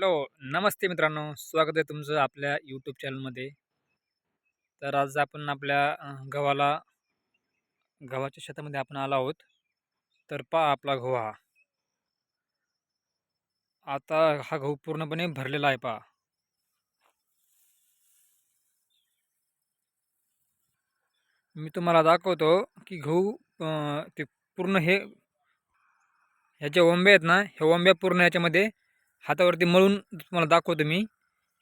Hello नमस्ते मित्रांनो. स्वागत आहे तुमचं आपल्या यूट्यूब चॅनलमध्ये तर आज आपण आपल्या गव्हाला गव्हाच्या शेतामध्ये आपण आलो आहोत. तर पहा आपला गहू हा. आता हा गहू पूर्णपणे भरलेला आहे पहा. मी तुम्हाला दाखवतो की गहू ते पूर्ण हे ह्याचे ओंबे आहेत ना हे ओंब्या पूर्ण ह्याच्यामध्ये हातावरती मळून तुम्हाला दाखवतो मी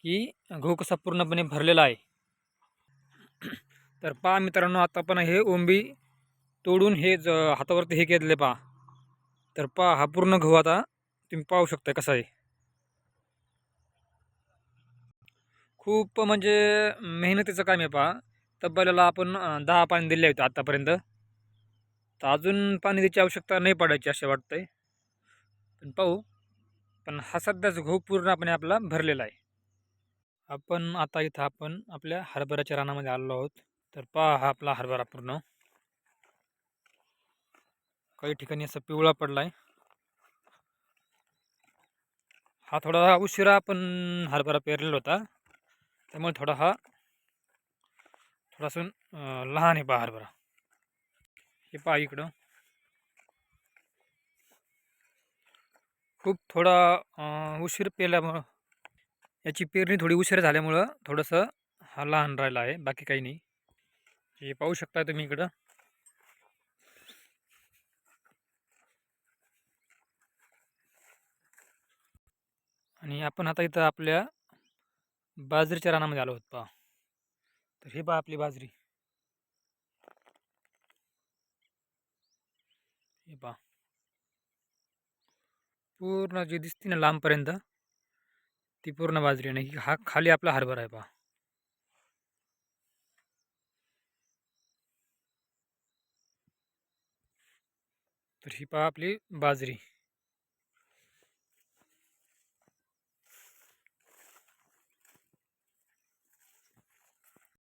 की गहू कसा पूर्णपणे भरलेला आहे. तर पहा मित्रांनो आता पण हे ओंबी तोडून हे ज हातावरती हे घेतले पहा. तर पहा हा पूर्ण गहू आता तुम्ही पाहू शकता कसा आहे. खूप म्हणजे मेहनतीचं काम आहे पहा. तब्बल्याला आपण दहा पाणी दिले होते आत्तापर्यंत तर अजून पाणी द्यायची आवश्यकता नाही पडायची असे वाटतंय. पण पाहू. पण हा सध्याच गहू पूर्णपणे आपला भरलेला आहे. आपण आता इथं आपण आपल्या हरभऱ्याच्या रानामध्ये आलेलो आहोत. तर पहा हा आपला हरभरा पूर्ण. काही ठिकाणी असा पिवळा पडला आहे हा थोडा उशिरा आपण हरभरा पेरलेला होता. त्यामुळे थोडा हा थोडासा लहान आहे पहा हरभरा. हे पहा इकडं. खूप थोडा उशीर पेल्यामुळं याची पेरणी थोडी उशीर झाल्यामुळं थोडंसं हा लहान राहिला आहे बाकी काही नाही. हे पाहू शकता तुम्ही इकडं. आणि आपण आता इथं आपल्या बाजरीच्या रानामध्ये आलो आहोत पहा. तर हे पहा आपली बाजरी. हे पहा. पूर्ण जी दिसते ना लांबपर्यंत ती पूर्ण बाजरी आणि हा खाली आपला हरभरा आहे पहा. तर ही पहा आपली बाजरी.